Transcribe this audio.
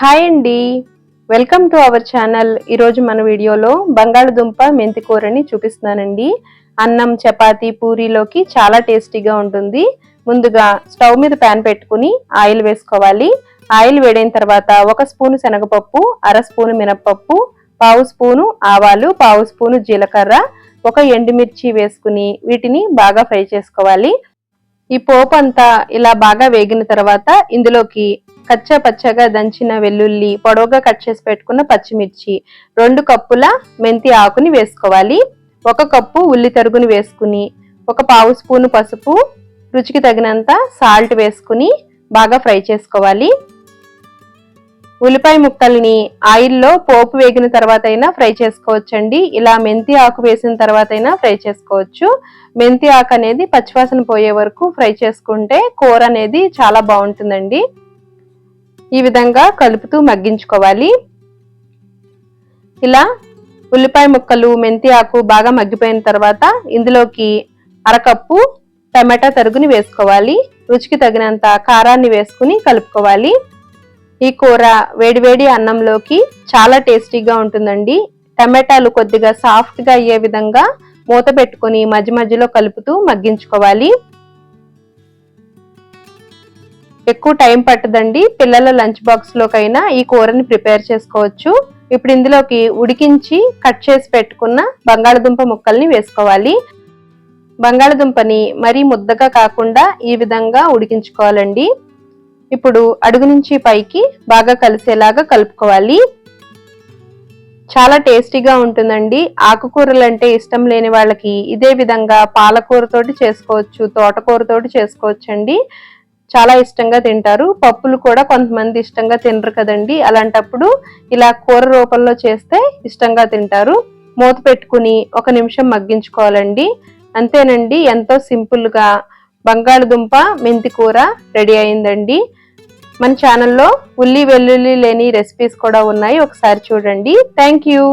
Hi అండి. Welcome to our channel. ఈరోజు మన వీడియోలో బంగాళదుంప మెంతికూరని చూపిస్తున్నానండి. అన్నం చపాతీ పూరీలోకి చాలా టేస్టీగా ఉంటుంది. ముందుగా స్టవ్ మీద ప్యాన్ పెట్టుకుని ఆయిల్ వేసుకోవాలి. ఆయిల్ వేడైన తర్వాత ఒక స్పూను శనగపప్పు అర స్పూను మినప్పప్పు పావు స్పూను ఆవాలు పావు స్పూను జీలకర్ర ఒక ఎండుమిర్చి వేసుకుని వీటిని బాగా ఫ్రై చేసుకోవాలి. ఈ పోపు అంతా ఇలా బాగా వేగిన తర్వాత ఇందులోకి కచ్చా పచ్చగా దంచిన వెల్లుల్లి పొడవుగా కట్ చేసి పెట్టుకున్న పచ్చిమిర్చి. రెండు కప్పుల మెంతి ఆకుని వేసుకోవాలి. ఒక కప్పు ఉల్లి తరుగుని వేసుకుని ఒక పావు స్పూను పసుపు రుచికి తగినంత సాల్ట్ వేసుకుని బాగా ఫ్రై చేసుకోవాలి. ఉల్లిపాయ ముక్కల్ని ఆయిల్లో పోపు వేగిన తర్వాత అయినా ఫ్రై చేసుకోవచ్చండి. ఇలా మెంతి ఆకు వేసిన తర్వాత అయినా ఫ్రై చేసుకోవచ్చు. మెంతి ఆకు అనేది పచ్చివాసన పోయే వరకు ఫ్రై చేసుకుంటే కూర అనేది చాలా బాగుంటుందండి. ఈ విధంగా కలుపుతూ మగ్గించుకోవాలి. ఇలా ఉల్లిపాయ ముక్కలు మెంతి ఆకు బాగా మగ్గిపోయిన తర్వాత ఇందులోకి అరకప్పు టమాటా తరుగుని వేసుకోవాలి. రుచికి తగినంత కారాన్ని వేసుకుని కలుపుకోవాలి. ఈ కూర వేడివేడి అన్నంలోకి చాలా టేస్టీగా ఉంటుందండి. టమాటాలు కొద్దిగా సాఫ్ట్గా అయ్యే విధంగా మూత పెట్టుకుని మధ్య మధ్యలో కలుపుతూ మగ్గించుకోవాలి. ఎక్కువ టైం పట్టదండి. పిల్లల లంచ్ బాక్స్ లోకైనా ఈ కూరని ప్రిపేర్ చేసుకోవచ్చు. ఇప్పుడు ఇందులోకి ఉడికించి కట్ చేసి పెట్టుకున్న బంగాళదుంప ముక్కల్ని వేసుకోవాలి. బంగాళదుంపని మరీ ముద్దగా కాకుండా ఈ విధంగా ఉడికించుకోవాలండి. ఇప్పుడు అడుగు నుంచి పైకి బాగా కలిసేలాగా కలుపుకోవాలి. చాలా టేస్టీగా ఉంటుందండి. ఆకుకూరలు అంటే ఇష్టం లేని వాళ్ళకి ఇదే విధంగా పాలకూరతోటి చేసుకోవచ్చు తోటకూరతోటి చేసుకోవచ్చు అండి చాలా ఇష్టంగా తింటారు. పప్పులు కూడా కొంతమంది ఇష్టంగా తినరు కదండి. అలాంటప్పుడు ఇలా కూర రూపంలో చేస్తే ఇష్టంగా తింటారు. మూత పెట్టుకుని ఒక నిమిషం మగ్గించుకోవాలండి. అంతేనండి ఎంతో సింపుల్గా బంగాళదుంప మెంతి కూర రెడీ అయిందండి. మన ఛానల్లో ఉల్లి వెల్లుల్లి లేని రెసిపీస్ కూడా ఉన్నాయి. ఒకసారి చూడండి. Thank you.